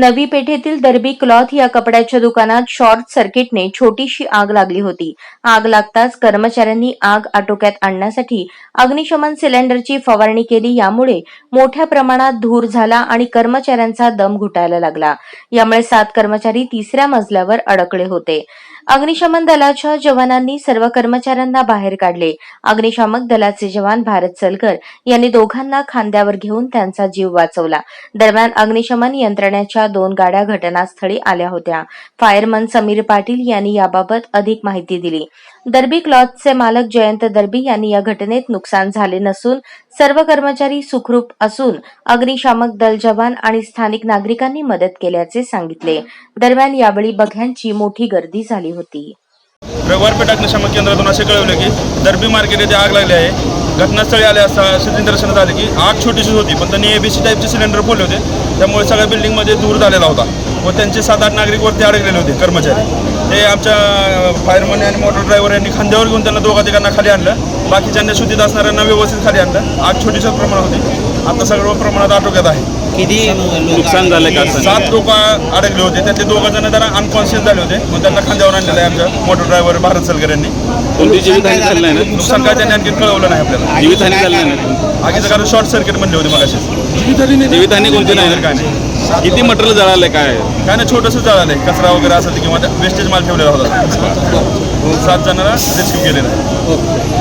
नवी पेठेतील दर्बी क्लॉथ या कपड्याच्या दुकानात शॉर्ट सर्किटने छोटीशी आग लागली होती. आग लागताच कर्मचाऱ्यांनी आग आटोक्यात आणण्यासाठी अग्निशमन सिलेंडरची फवारणी केली. यामुळे मोठ्या प्रमाणात धूर झाला आणि कर्मचाऱ्यांचा दम घुटायला लागला. यामुळे सात कर्मचारी तिसऱ्या मजल्यावर अडकले होते. अग्निशमन दलाच्या जवानांनी सर्व कर्मचाऱ्यांना बाहेर काढले. अग्निशामक दलाचे जवान भारत सलकर यांनी दोघांना खांद्यावर घेऊन त्यांचा जीव वाचवला. दरम्यान अग्निशमन यंत्रणेच्या दोन गाड्या घटनास्थळी आल्या होत्या. फायरमन समीर पाटील यांनी याबाबत अधिक माहिती दिली. दर्बी क्लॉथचे मालक जयंत दर्बी यांनी या घटनेत नुकसान झाले नसून सर्व कर्मचारी सुखरूप असून अग्निशामक दल जवान आणि स्थानिक नागरिकांनी मदत केल्याचे सांगितले. दरम्यान यावेळी बघ्यांची मोठी गर्दी झाली होती. रविवारपेठ अग्निशामक केंद्रातून असे कळवले की दर्बी मार्केट येथे आग लागली आहे. घटनास्थळी आले असता असे निदर्शनात आले की आग छोटीशीच होती पण त्यांनी एबीसी टाईपचे सिलेंडर फोडले होते. त्यामुळे सगळ्या बिल्डिंगमध्ये धूर झालेला होता व त्यांचे सात आठ नागरिक वरती अडकलेले होते कर्मचारी. ते आमच्या फायरमन आणि मोटर ड्रायव्हर यांनी खांद्यावर घेऊन त्यांना दोघा तिघांना खाली आणलं. बाकीच्यांना शुद्धीत असणाऱ्यांना व्यवस्थित खाली आणलं. आग छोटीशाच प्रमाणात होती. आता सर्व प्रमाणात आटोक्यात आहे. किती नुकसान झालं का असं? सात लोक अडकले होते. त्यातले दोघं जण जरा अनकॉन्शियस झाले होते. मग त्यांना खांद्यावर आणलेलं आहे आमच्या मोटर ड्रायव्हर भारत सलकर यांनी. कोणती जीवितहानी झाली नाही ना? नुकसान काय त्यांनी आणखी कळवलं नाही आपल्याला. जीवितहानी झाली नाही आगीचं कारण शॉर्ट सर्किट म्हणले होते मग जीवितहानी कोणती नाही? काय नाही. किती मटेरियल जळालंय काय? काय नाही छोटंसं जळालंय. कचरा वगैरे असेल किंवा वेस्टेज माल ठेवलेला होता. सात जणांना रेस्क्यू केलेला आहे.